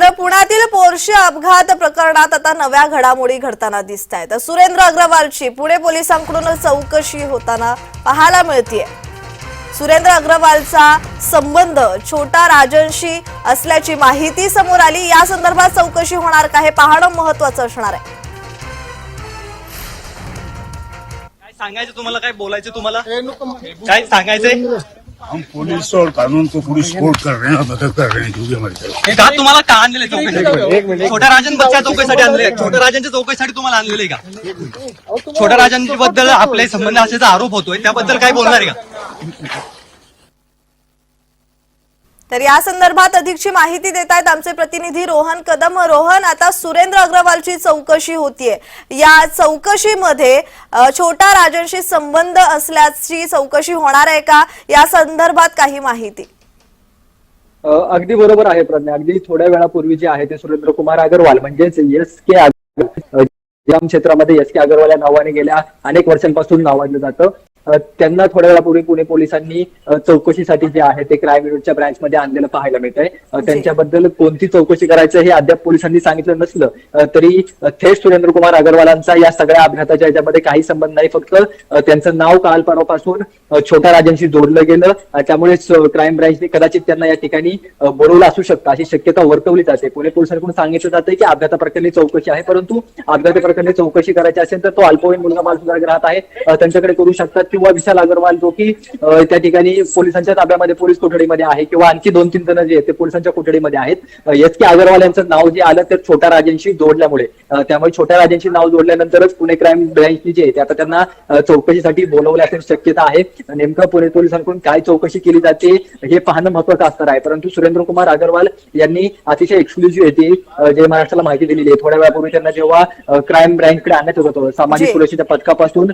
तर पुण्यातील पोर्शे अपघात प्रकरणात आता नव्या घडामोडी घडताना दिसत आहेत सुरेंद्र अग्रवालची पुणे पोलिसांकडून चौकशी होताना पाहायला मिळतीये. सुरेंद्र अग्रवालचा संबंध छोटा राजनशी असल्याची माहिती समोर आली. या संदर्भात चौकशी होणार का हे पाहणं महत्वाचं असणार आहे. काय सांगायचं तुम्हाला? काय बोलायचं तुम्हाला? काय सांगायचंय? हम पुलिस और कानून को पूरी सपोर्ट कर रहे हैं मदद कर रहे हैं जो भी हमारी तरफ से। का तुम्हाला का आणलेलं आहे चौकशीसाठी छोट्या राजन बच्चा चौकशीसाठी आणलेलं. आहे छोट्या राजांच्या चौकशीसाठी तुम्हाला आणलेलं आहे का छोट्या राजांबद्दल आपले संबंध असल्याचा आरोप होतोय त्याबद्दल काय बोलणार आहे का? तर या संदर्भात अधिकची माहिती देत आहेत आमचे प्रतिनिधी रोहन कदम. रोहन आता सुरेंद्र अग्रवालची चौकशी होतीये. या चौकशीमध्ये छोटा राजनशी संबंध असल्याची चौकशी होणार आहे का? या संदर्भात काही माहिती. अगदी बरोबर आहे प्रज्ञा. अगदी थोड्या वेळापूर्वी जे आहे ते सुरेंद्र कुमार अग्रवाल म्हणजेच एस के जाम क्षेत्रामध्ये एस के अग्रवाल या नावाने गेल्या अनेक वर्षांपासून नावाजलं जातं. त्यांना थोड्या वेळापूर्वी पुणे पोलिसांनी चौकशीसाठी जे आहे ते क्राईम युनिटच्या ब्रँच मध्ये आणलेलं पाहायला मिळत आहे त्यांच्याबद्दल कोणती चौकशी करायचं हे अद्याप पोलिसांनी सांगितलं नसलं तरी थेट सुरेंद्र कुमार अग्रवालांचा या सगळ्या अपघाताच्या याच्यामध्ये काही संबंध नाही फक्त त्यांचं नाव काल परवापासून छोट्या राजांशी जोडलं गेलं. अ, त्यामुळेच क्राईम ब्रँचने कदाचित त्यांना या ठिकाणी बोलवलं असू शकतं. अशी शक्यता वर्तवली जाते पुणे पोलिसांकडून सांगितलं जातं की अपघाता प्रकरणी चौकशी आहे परंतु अपघाता प्रकरणी चौकशी करायची असेल तर तो अल्पवयीन मुलगा बाल सुधारगृहात आहे त्यांच्याकडे करू शकतात. किंवा विशाल अग्रवाल जो की त्या ठिकाणी पोलिसांच्या ताब्यामध्ये पोलीस कोठडीमध्ये आहे किंवा आणखी दोन तीन जण जे आहेत ते पोलिसांच्या कोठडीमध्ये आहेत. एस के अग्रवाल यांचं नाव जे आलं ते छोट्या राजेंशी जोडल्यामुळे. त्यामुळे छोट्या राजांशी नाव जोडल्यानंतरच पुणे क्राईम ब्रँचनी जे आहे ते आता त्यांना चौकशीसाठी बोलवले असण्याची शक्यता आहे. नेमकं पुणे पोलिसांकडून काय चौकशी केली जाते हे पाहणं महत्वाचं असणार आहे. परंतु सुरेंद्र कुमार अग्रवाल यांनी अतिशय एक्सक्लुझिव्ह जे महाराष्ट्राला माहिती दिलेली आहे. थोड्या वेळापूर्वी त्यांना जेव्हा क्राईम ब्रँचकडे आणण्यात येत होतं सामाजिक. सुरक्षेच्या पथकापासून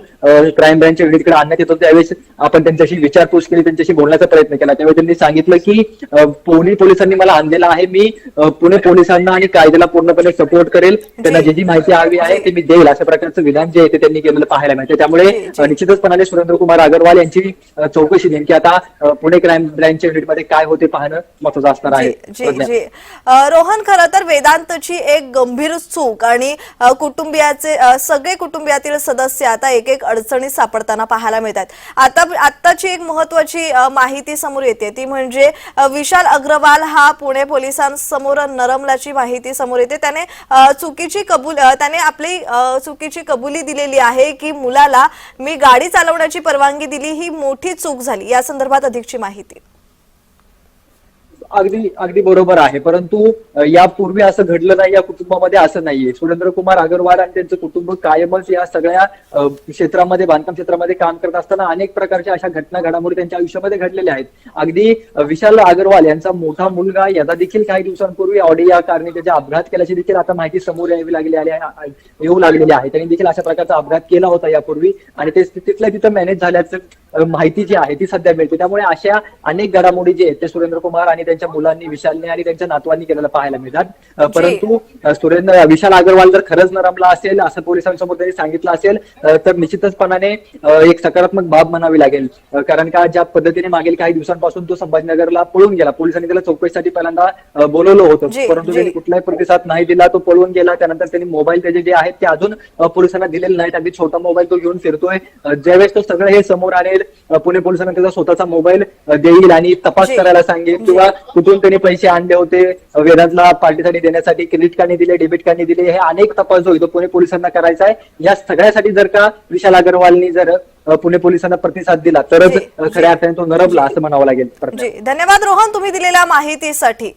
क्राईम ब्रँचच्या युनिटकडे आणण्यात येत होतं त्यावेळेस आपण त्यांच्याशी विचारपूस केली त्यांच्याशी बोलण्याचा प्रयत्न केला. त्यावेळी त्यांनी सांगितलं की पुणे पोलिसांनी मला आणलेला आहे. मी पुणे पोलिसांना आणि कायद्याला पूर्णपणे सपोर्ट करेल. त्यांना जी जी माहिती हवी आहे ते मी देईल. अशा प्रकारचं विधान जे आहे ते त्यांनी केलेलं पाहायला मिळते. त्यामुळे निश्चितचपणाने सुरेंद्र कुमार अग्रवाल यांची चौकशी नेमकी आता पुणे क्राईम ब्रँचच्या युनिटमध्ये काय होते पाहणं महत्वाचं असणार आहे. रोहन खरं तर वेदांतची एक गंभीर चूक आणि कुटुंबियाचे सगळे कुटुंबियातील सदस्य आता एक एक अडचणीत सापडताना पाहायला मिळतात. आता आताची एक महत्वाची माहिती समोर येते. ती म्हणजे विशाल अग्रवाल हा पुणे पोलिसांसमोर नरमल्याची माहिती समोर येते. त्याने चुकीची कबूल त्याने आपली चुकीची कबुली दिलेली आहे की मुलाला मी गाडी चालवण्याची परवानगी दिली ही मोठी चूक झाली. या संदर्भात अधिकची माहिती. अगदी अगदी बरोबर आहे. परंतु यापूर्वी असं घडलं नाही या कुटुंबामध्ये असं नाहीये. सुरेंद्र कुमार अग्रवाल आणि त्यांचं कुटुंब कायमच या सगळ्या क्षेत्रामध्ये बांधकाम क्षेत्रामध्ये काम करत असताना अनेक प्रकारच्या अशा घटना घडामोडी त्यांच्या आयुष्यामध्ये घडलेल्या आहेत. अगदी विशाल अग्रवाल यांचा मोठा मुलगा याचा देखील काही दिवसांपूर्वी ऑडी या कारणे अपघात केल्याची देखील आता माहिती समोर यावी लागली आली आहे येऊ लागलेली आहे. त्यांनी देखील अशा प्रकारचा अपघात केला होता यापूर्वी आणि ते तिथल्या तिथं मॅनेज झाल्याचं माहिती जी आहे ती सध्या मिळते. त्यामुळे अशा अनेक घडामोडी जे आहेत ते सुरेंद्र कुमार आणि त्यांच्या मुलांनी विशालने आणि त्यांच्या नातवांनी केलेलं पाहायला मिळतात. परंतु सुरेंद्र विशाल अग्रवाल जर खरंच नरमला असेल असं पोलिसांसमोर त्यांनी सांगितलं असेल तर निश्चितचपणाने एक सकारात्मक बाब म्हणावी लागेल. कारण का ज्या पद्धतीने मागील काही दिवसांपासून तो संभाजीनगरला पळून गेला. पोलिसांनी त्याला चौकशीसाठी पहिल्यांदा बोलवलं होतं. परंतु. त्यांनी कुठलाही प्रतिसाद नाही दिला. तो पळून गेला. त्यानंतर त्यांनी मोबाईल त्याचे जे आहेत ते अजून पोलिसांना दिलेले नाहीत. अगदी छोटा मोबाईल तो घेऊन फिरतोय. ज्यावेळेस तो सगळं हे समोर आणेल अ, पुणे पोलिसांना त्याचा स्वतःचा मोबाईल देईल आणि तपास. करायला सांगेल. किंवा कुठून त्यांनी पैसे आणले होते वेदांतला पार्टीसाठी देण्यासाठी क्रेडिट कार्डने दिले डेबिट कार्डने दिले हे अनेक तपास जो तो पुणे पोलिसांना करायचा आहे. या सगळ्यासाठी जर का विशाल अग्रवालनी जर पुणे पोलिसांना प्रतिसाद दिला तरच खऱ्या अर्थाने तो नरमला असं म्हणावं लागेल. धन्यवाद रोहन तुम्ही दिलेल्या माहितीसाठी.